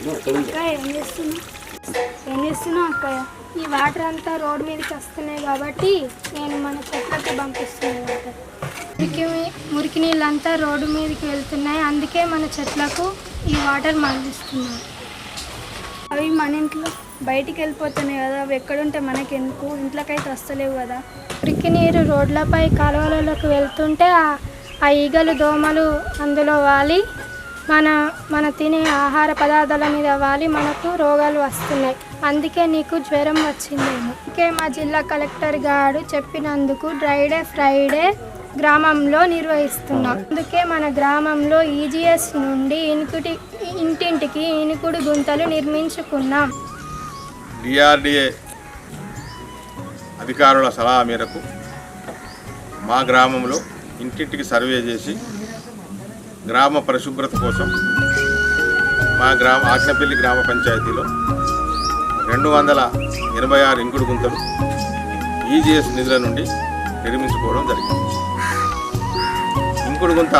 ఏం చేస్తున్నావు? చేస్తున్నావు అక్కయ్య ఈ వాటర్ అంతా రోడ్ మీదకి వస్తున్నాయి కాబట్టి నేను మన చెట్లకి పంపిస్తున్నాను వాటర్ మురికి నీళ్ళు మురికి నీళ్ళంతా రోడ్డు మీదకి వెళ్తున్నాయి. అందుకే మన చెట్లకు ఈ వాటర్ మళ్ళిస్తున్నాను అవి మన ఇంట్లో బయటికి వెళ్ళిపోతున్నాయి కదా. అవి ఎక్కడుంటే మనకెందుకు? ఇంట్లోకైతే వస్తలేవు కదా. మురికి నీరు రోడ్లపై కాలువలలోకి వెళ్తుంటే ఆ ఈగలు దోమలు అందులో వాలి. మన మన తినే ఆహార పదార్థాల మీద వాలి మనకు రోగాలు వస్తున్నాయి. అందుకే నీకు జ్వరం వచ్చిందేమో. అందుకే మా జిల్లా కలెక్టర్ గారు చెప్పినందుకు డ్రైడే ఫ్రైడే గ్రామంలో నిర్వహిస్తున్నాం. అందుకే మన గ్రామంలో ఈజీఎస్ నుండి ఇనుకుటి ఇంటింటికి ఇనుకుడు గుంతలు నిర్మించుకున్నాం. డిఆర్డిఏ అధికారుల సలహా మేరకు మా గ్రామంలో ఇంటింటికి సర్వే చేసి గ్రామ పరిశుభ్రత కోసం మా గ్రామ ఆజ్ఞపల్లి గ్రామ పంచాయతీలో రెండు వందల ఎనభై ఆరు ఇంకుడు గుంతలు ఈజీఎస్ నిధుల నుండి నిర్మించుకోవడం జరిగింది. ఇంకుడు గుంత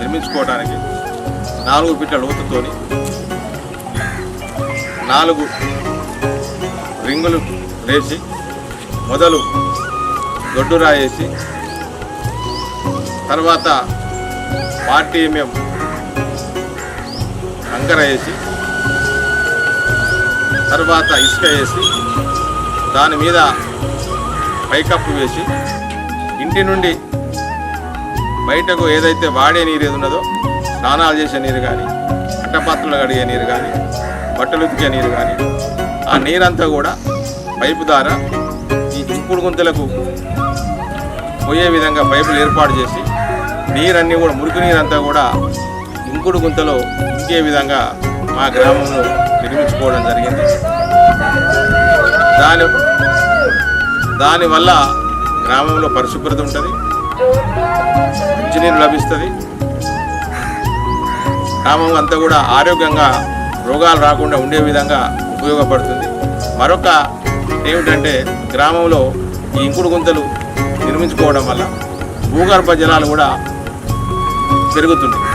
నిర్మించుకోవడానికి నాలుగు పిట్ల లోతుతోని నాలుగు రింగులు వేసి మొదలు దొడ్డు రాయేసి తర్వాత పార్టీ మేము కంకర వేసి తర్వాత ఇసుక వేసి దాని మీద పైకప్పు వేసి ఇంటి నుండి బయటకు ఏదైతే వాడే నీరు ఏది ఉన్నదో స్నానాలు చేసే నీరు కానీ అట్టపాత్రలు కడిగే నీరు కానీ బట్టలు ఉతికే నీరు కానీ ఆ నీరంతా కూడా పైపు ద్వారా ఈ ఇంకుడు గుంతలకు పోయే విధంగా పైపులు ఏర్పాటు చేసి నీరన్నీ కూడా మురికి నీరంతా కూడా ఇంకుడు గుంతలో ఇంకే విధంగా మా గ్రామంలో నిర్మించుకోవడం జరిగింది. దాని దానివల్ల గ్రామంలో పరిశుభ్రత ఉంటుంది మంచినీరు లభిస్తుంది. గ్రామం అంతా కూడా ఆరోగ్యంగా రోగాలు రాకుండా ఉండే విధంగా ఉపయోగపడుతుంది. మరొక ఏమిటంటే గ్రామంలో ఈ ఇంకుడు గుంతలు నిర్మించుకోవడం వల్ల భూగర్భ జలాలు కూడా పెరుగుతున్నాయి